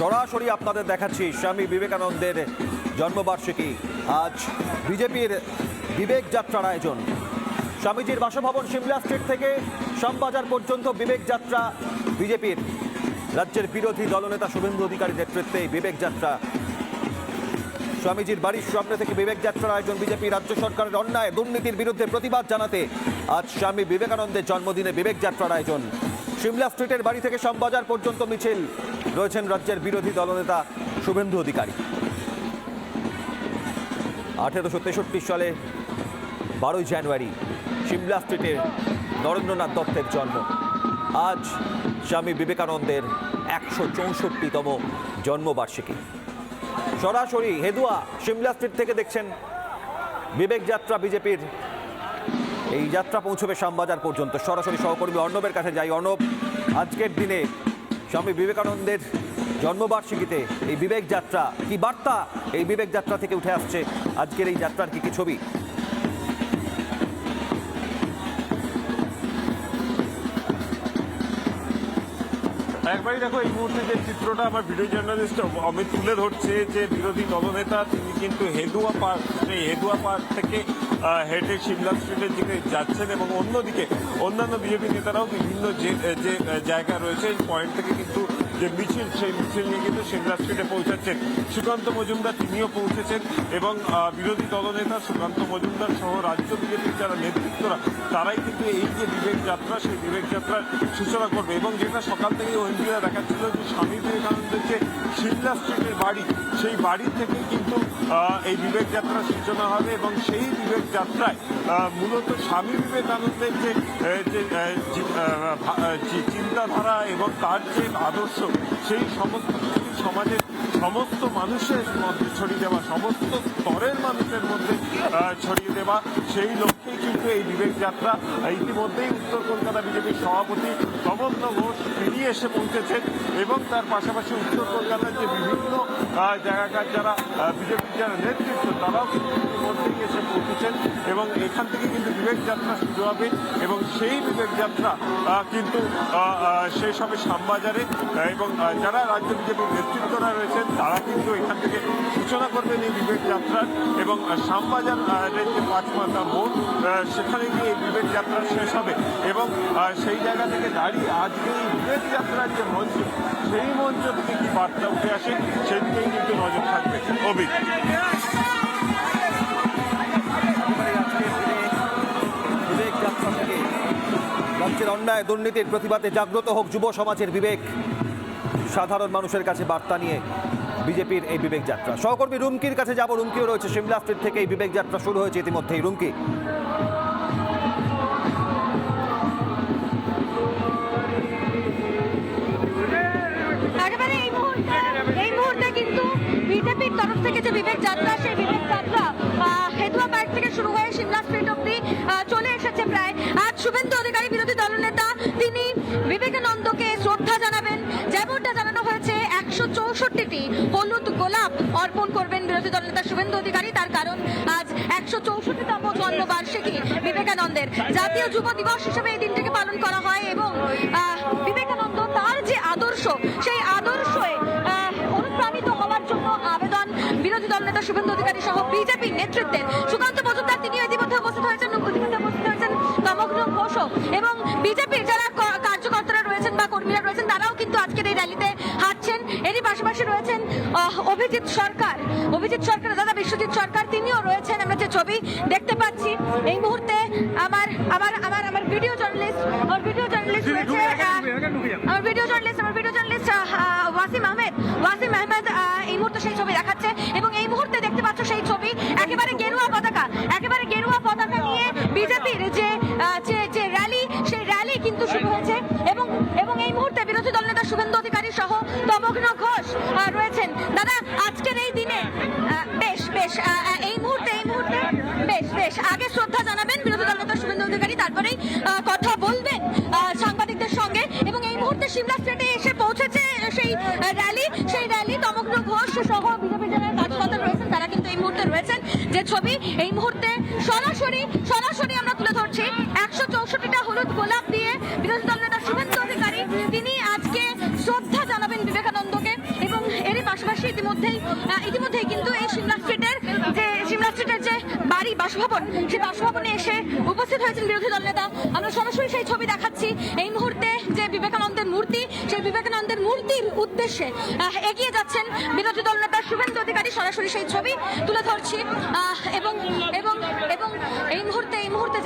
সরাসরি আপনাদের দেখাচ্ছি স্বামী বিবেকানন্দের জন্মবার্ষিকী। আজ বিজেপির বিবেক যাত্রার আয়োজন। স্বামীজির বাসভবন সিমলা স্ট্রিট থেকে শ্যামবাজার পর্যন্ত বিবেক যাত্রা বিজেপির রাজ্যের বিরোধী দলনেতা শুভেন্দু অধিকারী নেতৃত্বে বিবেক যাত্রা। স্বামীজির বাড়ির সামনে থেকে বিবেক যাত্রার আয়োজন বিজেপি রাজ্য সরকারের অন্যায়, দুর্নীতির বিরুদ্ধে প্রতিবাদ জানাতে আজ স্বামী বিবেকানন্দের জন্মদিনে বিবেক যাত্রার আয়োজন। সিমলা স্ট্রিটের বাড়ি থেকে শ্যামবাজার পর্যন্ত মিছিল। রয়েছেন রাজ্যের বিরোধী দলনেতা শুভেন্দু অধিকারী। আঠেরোশো তেষট্টি সালে বারোই জানুয়ারি সিমলা স্ট্রিটের নরেন্দ্রনাথ দত্তের জন্ম। আজ স্বামী বিবেকানন্দের একশো চৌষট্টিতম জন্মবার্ষিকী। সরাসরি হেদুয়া সিমলা স্ট্রিট থেকে দেখছেন বিবেক যাত্রা বিজেপির এই যাত্রা পৌঁছবে শ্যামবাজার পর্যন্ত। সরাসরি সহকর্মী অর্ণবের কাছে যাই। অর্ণব, আজকের দিনে স্বামী বিবেকানন্দের জন্মবার্ষিকীতে এই বিবেক যাত্রা কি বার্তা? এই বিবেক যাত্রা থেকে উঠে আসছে আজকের এই যাত্রার কি কি ছবি? একবারই দেখো, এই মুহূর্তে যে চিত্রটা আমার ভিডিও জার্নালিস্ট অমিত তুলে ধরছে, যে বিরোধী দলনেতা, তিনি কিন্তু হেদুয়া পার্ক সেই হেদুয়া পার্ক থেকে হেঁটে শিমলা স্ট্রিটের দিকে যাচ্ছেন এবং অন্যদিকে অন্যান্য বিজেপি নেতারাও বিভিন্ন যে জায়গা রয়েছে পয়েন্ট থেকে কিন্তু যে মিছিল, সেই মিছিল নিয়ে কিন্তু সিমলা স্ট্রিটে পৌঁছাচ্ছেন। সুকান্ত মজুমদার তিনিও পৌঁছেছেন এবং বিরোধী দলনেতা সুকান্ত মজুমদার সহ রাজ্য বিজেপির যারা নেতৃত্বরা, তারাই কিন্তু এই যে বিবেক যাত্রা, সেই বিবেক যাত্রার সূচনা করবে এবং যেটা সকাল থেকে ঐন্দ্রিয়া দেখাচ্ছিল যে স্বামী বিবেকানন্দের যে সিমলা স্ট্রিটের বাড়ি, সেই বাড়ি থেকে কিন্তু এই বিবেক যাত্রার সূচনা হবে এবং সেই বিবেক যাত্রায় মূলত স্বামী বিবেকানন্দের যে চিন্তাধারা এবং তার যে আদর্শ সেই সমস্ত সমাজের সমস্ত মানুষের মধ্যে ছড়িয়ে দেওয়া, সমস্ত স্তরের মানুষের মধ্যে ছড়িয়ে দেওয়া, সেই লক্ষ্যেই কিন্তু এই বিবেক যাত্রা। ইতিমধ্যেই উত্তর কলকাতা বিজেপির সভাপতি তমন্দ্র ঘোষ ফিরিয়ে এসে পৌঁছেছেন। এবং তার পাশাপাশি উত্তর কলকাতার যে বিভিন্ন জায়গাকার যারা বিজেপির যারা নেতৃত্ব, তারাও কিন্তু ইতিমধ্যেই এসে পৌঁছেছেন এবং এখান থেকে কিন্তু বিবেক যাত্রা শুরু হবে এবং সেই বিবেক যাত্রা কিন্তু শেষ হবে শ্যামবাজারে এবং যারা রাজ্য বিজেপির নেতৃত্বরা রয়েছেন, তারা কিন্তু এখান থেকে সূচনা করবেন এই বিবেক যাত্রার এবং শ্যামবাজার যে পাঁচমাথা মোড় সেখানে গিয়ে এই বিবেক যাত্রা শেষ হবে এবং সেই জায়গা থেকে দাঁড়িয়ে আজকে এই বিবেক যাত্রার যে মঞ্চ সেই মঞ্চ থেকে কি বার্তা উঠে আসে, সেদিকেই কিন্তু নজর থাকবে। রাজ্যের অন্যায় দুর্নীতির প্রতিবাদে জাগ্রত হোক যুব সমাজের বিবেক। সাধারণ মানুষের কাছে বার্তা নিয়ে বিজেপির এই বিবেক যাত্রা। সহকর্মী রুমকির কাছে যাব। রুমকিও রয়েছে। সিমলা স্ট্রিট থেকে এই বিবেক যাত্রা শুরু হয়েছে ইতিমধ্যেই। রুমকি বিজেপির তরফ থেকে যে বিবেক যাত্রা, সেই বিবেক যাত্রা হেদুয়া পার্ক থেকে শুরু হয়ে সিমলা স্ট্রিট অব্দি চলে এসেছে প্রায়। আজ শুভেন্দু অধিকারী, বিরোধী দলনেতা, তিনি বিবেকানন্দকে শ্রদ্ধা জানাবেন। যেমনটা জানানো হয়েছে, একশো চৌষট্টিটি হলুদ গোলাপ অর্পণ করবেন বিরোধী দলনেতা শুভেন্দু অধিকারী। তার কারণ, আজ একশো চৌষট্টিতম জন্মবার্ষিকী বিবেকানন্দের। জাতীয় যুব দিবস হিসেবে এই দিনটিকে পালন করা হয় এবং নেতা শুভেন্দু অধিকারী সহ বিজেপির নেতৃত্বের সুকান্ত মজুমদার, তিনি ইতিমধ্যে উপস্থিত হয়েছেন উপস্থিত হয়েছেন, তমগ্ন ঘোষও এবং বিজেপির যারা কার্যকর্তারা রয়েছেন বা কর্মীরা রয়েছেন কিন্তু আজকের এই র্যালিতে হাঁটছেন এরই পাশাপাশি রয়েছেন অভিজিৎ সরকার। অভিজিৎ সরকার দাদা বিশ্বজিৎ সরকার তিনিও রয়েছেন আমরা যে ছবি দেখতে পাচ্ছি। এই মুহূর্তে আমার আমার আমার আমার ভিডিও জার্নালিস্ট আমার ভিডিও জার্নালিস্ট রয়েছে আমার ভিডিও জার্নালিস্ট আমার ভিডিও জার্নালিস্ট ওয়াসিম আহমেদ। ওয়াসিম আহমেদ আহ, এই মুহূর্তে সেই ছবি দেখাচ্ছে এবং এই মুহূর্তে দেখতে পাচ্ছ সেই ছবি। একেবারে গেরুয়া পতাকা। তমগ্ন ঘোষ রয়েছেন। দাদা, আজকের এই দিনে বেশ বেশ এই মুহূর্তে এই মুহূর্তে, বেশ বেশ। আগে শ্রদ্ধা জানাবেন, বিরোধী দলনেতা শুভেন্দু অধিকারী, তারপরেই কথা বলবেন সাংবাদিকদের সঙ্গে। এবং এই মুহূর্তে সিমলা স্টেটে এসে পৌঁছেছে সেই র্যালি সেই র্যালি তমগ্ন ঘোষ সহ বিজেপি যারা কার্যকর্তা রয়েছেন, তারা কিন্তু এই মুহূর্তে রয়েছেন। যে ছবি, এই মুহূর্তে সরাসরি সরাসরি আমরা তুলে ধরছি। একশো চৌষট্টিটা হলুদ গোলাপ দিয়ে বিরোধী দল আহ, ইতিমধ্যেই কিন্তু এই সিমলা স্ট্রিটের যে সিমলা স্ট্রিটের যে বাড়ি বাসভবন সেই বাসভবনে এসে উপস্থিত হয়েছেন বিরোধী দল নেতা। আমরা সরাসরি সেই ছবি দেখাচ্ছি। এই মুহূর্তে যে বিবেকানন্দের মূর্তি সেই বিবেকানন্দের মূর্তির উদ্দেশ্যে এগিয়ে যাচ্ছেন বিরোধী দল নেতা শুভেন্দু অধিকারী সরাসরি সেই ছবি তুলে ধরছি। এবং এবং এবং এই মুহূর্তে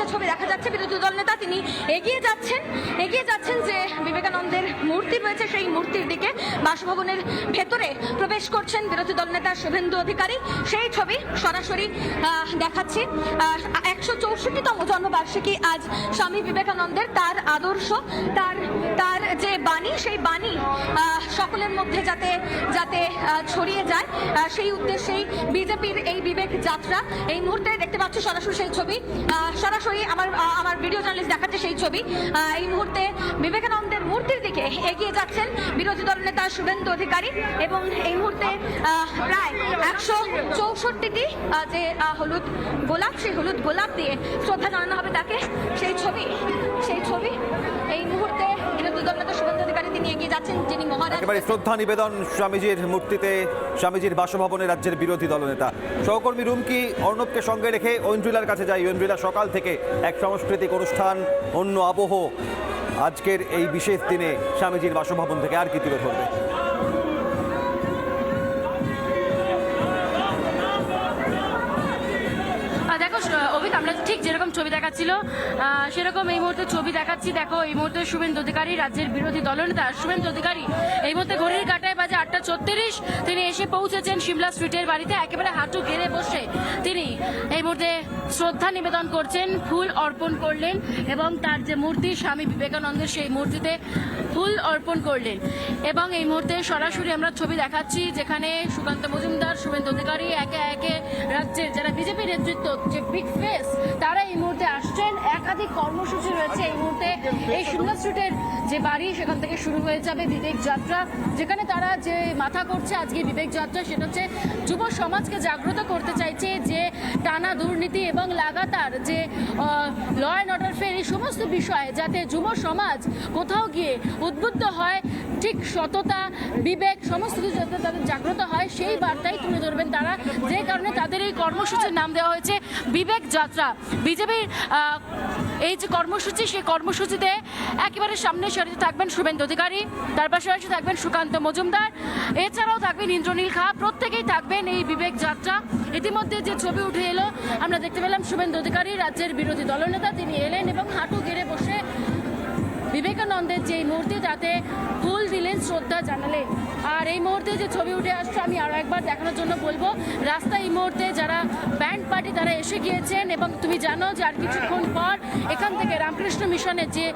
যে ছবি দেখা যাচ্ছে বিরোধী দল নেতা তিনি এগিয়ে যাচ্ছেন এগিয়ে যাচ্ছেন যে বিবেকানন্দের মূর্তি রয়েছে সেই মূর্তির দিকে। বাসভবনের ভেতরে প্রবেশ করছেন বিরোধী দল নেতা শুভেন্দু অধিকারী। সেই ছবি সরাসরি দেখাচ্ছি। একশো চৌষট্টিতম জন্মবার্ষিকী আজ স্বামী বিবেকানন্দের তার আদর্শ তার তার যে বাণী সেই বাণী সকলের মধ্যে যাতে যাতে ছড়িয়ে যায়। সেই উদ্দেশ্যেই বিজেপির এই বিবেক যাত্রা। এই মুহূর্তে দেখতে পাচ্ছি সরাসরি সেই ছবি। আহ, সরাসরি আমার আমার ভিডিও জার্নালিস্ট দেখাচ্ছে সেই ছবি। এই মুহূর্তে বিবেকানন্দের মূর্তির দিকে এগিয়ে যাচ্ছেন বিরোধী দল নেতা শুভেন্দু অধিকারী এবং এই মুহূর্তে প্রায় একশো চৌষট্টিটি যে হলুদ গোলাপ, সেই হলুদ গোলাপ দিয়ে শ্রদ্ধা জানানো হবে তাকে। সেই ছবি সেই ছবি যাচ্ছেন যিনি মহারাজ। একেবারে শ্রদ্ধা নিবেদন স্বামীজির মূর্তিতে, স্বামীজির বাসভবনে রাজ্যের বিরোধী দলনেতা। সহকর্মী রুমকি অর্ণবকে সঙ্গে রেখে ঐন্দ্রিলার কাছে যাই ঐন্দ্রিলা সকাল থেকে এক সাংস্কৃতিক অনুষ্ঠান, অন্য আবহ। আজকের এই বিশেষ দিনে স্বামীজির বাসভবন থেকে আর কি তুলে ধরবে? ঠিক যেরকম ছবি দেখাচ্ছিল সেরকম এই মুহূর্তে ছবি দেখাচ্ছি। দেখো, এই মুহূর্তে শুভেন্দু অধিকারী, রাজ্যের বিরোধী দলনেতা শুভেন্দু অধিকারী। এই মুহূর্তে ঘড়ির কাটায় বাজে আটটা ছত্রিশ। তিনি এসে পৌঁছেছেন সিমলা স্ট্রিটের বাড়িতে, একেবারে হাঁটু গেড়ে বসে। তিনি এই মুহূর্তে শ্রদ্ধা নিবেদন করছেন, ফুল অর্পণ করলেন এবং তার যে মূর্তি, স্বামী বিবেকানন্দের সেই মূর্তিতে ফুল অর্পণ করলেন। এবং এই মুহূর্তে সরাসরি আমরা ছবি দেখাচ্ছি, যেখানে সুকান্ত মজুমদার, শুভেন্দু অধিকারী, একে একে রাজ্যের যারা বিজেপি নেতৃত্ব, যে বিগ ফেস তারা এই মুহূর্তে আসছেন। একাধিক কর্মসূচি রয়েছে এই মুহূর্তে। এই সিমলা স্ট্রিটের যে বাড়ি, সেখান থেকে শুরু হয়ে যাবে বিবেক যাত্রা, যেখানে তারা যে মাথা করছে আজকে বিবেক যাত্রা, সেটা হচ্ছে যুব সমাজকে জাগ্রত করতে চাইছে যে টানা দুর্নীতি এবং লাগাতার যে ল অ্যান্ড অর্ডার এই সমস্ত বিষয়ে যাতে যুব সমাজ কোথাও গিয়ে উদ্বুদ্ধ হয়, ঠিক সততা, বিবেক, সমস্ত কিছু যাতে তাদের জাগ্রত হয়, সেই বার্তাই তুলে ধরবেন তারা। যে কারণে তাদের এই কর্মসূচির নাম দেওয়া হয়েছে বিবেক যাত্রা। বিজেপির এই যে কর্মসূচি, সেই কর্মসূচিতে একেবারে সামনে সারিতে থাকবেন শুভেন্দু অধিকারী, তার পাশাপাশি থাকবেন সুকান্ত মজুমদার, এছাড়াও থাকবেন ইন্দ্রনীল খা, প্রত্যেকেই থাকবেন এই বিবেক যাত্রা। ইতিমধ্যে যে ছবি উঠে এলো, আমরা দেখতে পেলাম শুভেন্দু অধিকারী, রাজ্যের বিরোধী দলনেতা, তিনি এলেন এবং হাঁটু গেড়ে বসে বিবেকানন্দের যে মূর্তি তাতে ফুল দিলেন শ্রদ্ধা জানালেন আর এই মুহূর্তে যে ছবি উঠে আসছে, আমি আরও একবার দেখানোর জন্য বলব, রাস্তায় এই মুহূর্তে যারা ব্যান্ড পার্টি তারা এসে গিয়েছেন এবং তুমি জানো যে আর কিছুক্ষণ পর এখান থেকে রামকৃষ্ণ মিশনের যে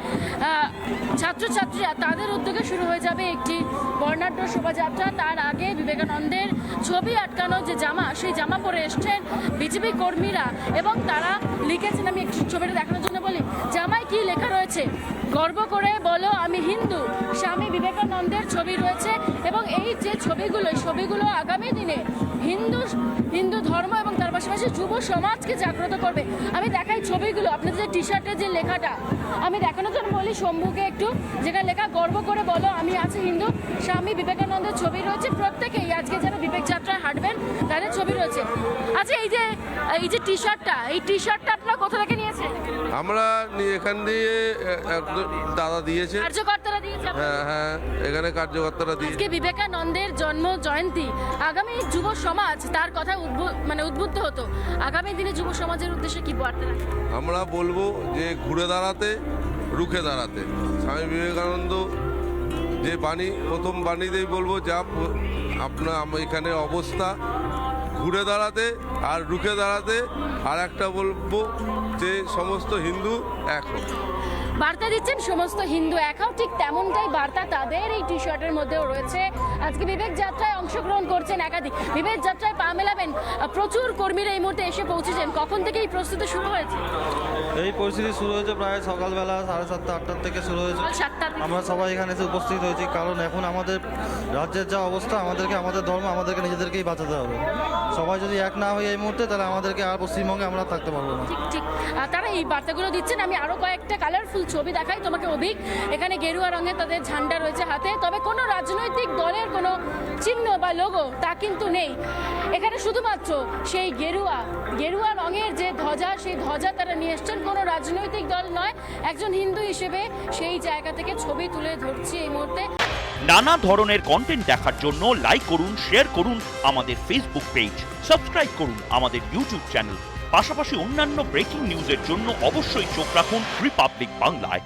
ছাত্রছাত্রীরা তাদের উদ্যোগে শুরু হয়ে যাবে একটি বর্ণাঢ্য শোভাযাত্রা। তার আগে বিবেকানন্দের ছবি আটকানো যে জামা, সেই জামা পরে এসছেন বিজেপি কর্মীরা এবং তারা লিখেছেন, আমি একটু ছবিটা দেখানোর বলি জামায় কি লেখা রয়েছে? গর্ব করে বলো, আমি হিন্দু। স্বামী বিবেকানন্দের ছবি রয়েছে এবং এই যে ছবিগুলো ছবিগুলো আগামী দিনে হিন্দু হিন্দু ধর্ম এবং তার পাশাপাশি যুব সমাজকে জাগ্রত করবে। আমি দেখাই ছবিগুলো, আপনাদের যে টি শার্টের যে লেখাটা। আমি দেখানোর জন্য বলি শম্ভুকে একটু যেটা লেখা, গর্ব করে বলো, আমি আছি হিন্দু। স্বামী বিবেকানন্দের ছবি রয়েছে প্রত্যেকেই, আজকে যারা বিবেক যাত্রায় হাঁটবেন তাদের ছবি রয়েছে। আচ্ছা এই যে এই যে টি শার্টটা এই টি শার্টটা আপনারা কোথা থেকে নিয়েছেন? আমরা এখান দিয়ে দাদা দিয়েছে। কার্যকর্তারা দিয়েছে হ্যাঁ হ্যাঁ এখানে কার্যকর্তারা দিয়েছে। আজকে বিবেকানন্দের জন্ম জয়ন্তী। আগামী যুব সমাজ তার কথা মানে উদ্বুদ্ধ হতো। আগামী দিনে যুব সমাজের উদ্দেশ্যে কি বার্তা আমরা বলব যে ঘুরে দাঁড়াতে রুখে দাঁড়াতে। স্বামী বিবেকানন্দ যে বাণী প্রথম বাণীতেই বলব যা আপনার এখানে অবস্থা। ঘুরে দাঁড়াতে আর রুখে দাঁড়াতে আর একটা বলব যে সমস্ত হিন্দু এক বার্তা দিচ্ছেন সমস্ত হিন্দু একাও ঠিক তেমনটাই বার্তা তাদের এই টি শার্টের মধ্যেও রয়েছে। আজকে বিবেক যাত্রায় অংশগ্রহণ করছেন একাধিক। বিবেক যাত্রায় পা মেলাবেন। প্রচুর কর্মীরা এই মুহূর্তে এসে পৌঁছেছেন। কখন থেকে এই প্রস্তুতি শুরু হয়েছে? এই পরিস্থিতি শুরু হয়েছে প্রায় সকালবেলা সাড়ে সাতটা আটটার থেকে শুরু হয়েছে। আমরা সবাই এখানে এসে উপস্থিত হয়েছি কারণ এখন আমাদের রাজ্যের যা অবস্থা আমাদেরকে আমাদের ধর্ম আমাদেরকে নিজেদেরকেই বাঁচাতে হবে। সবাই যদি এক না হই এই মুহূর্তে তাহলে আমাদেরকে আর পশ্চিমবঙ্গে আমরা থাকতে পারব না। ঠিক ঠিক। আর তারা এই বার্তাগুলো দিচ্ছেন। আমি আরও কয়েকটা কালারফুল ছবি দেখাই তোমাকে অভিক। এখানে গেরুয়া রঙের তাদের ঝান্ডা রয়েছে হাতে। তবে কোনো রাজনৈতিক দলের কোনো চিহ্ন বা লোগো তা কিন্তু নেই। এখানে শুধুমাত্র সেই গেরুয়া গেরুয়া রঙের যে ধ্বজা সেই ধ্বজা তারা নিয়ে এসছেন। কোনো রাজনৈতিক দল নয়, একজন হিন্দু হিসেবে সেই জায়গা থেকে ছবি তুলে ধরছি এই মুহূর্তে। নানা ধরনের কন্টেন্ট দেখার জন্য লাইক করুন শেয়ার করুন আমাদের ফেসবুক পেজ সাবস্ক্রাইব করুন আমাদের ইউটিউব চ্যানেল পাশাপাশি অন্যান্য ব্রেকিং নিউজের জন্য অবশ্যই চোখ রাখুন রিপাবলিক বাংলায়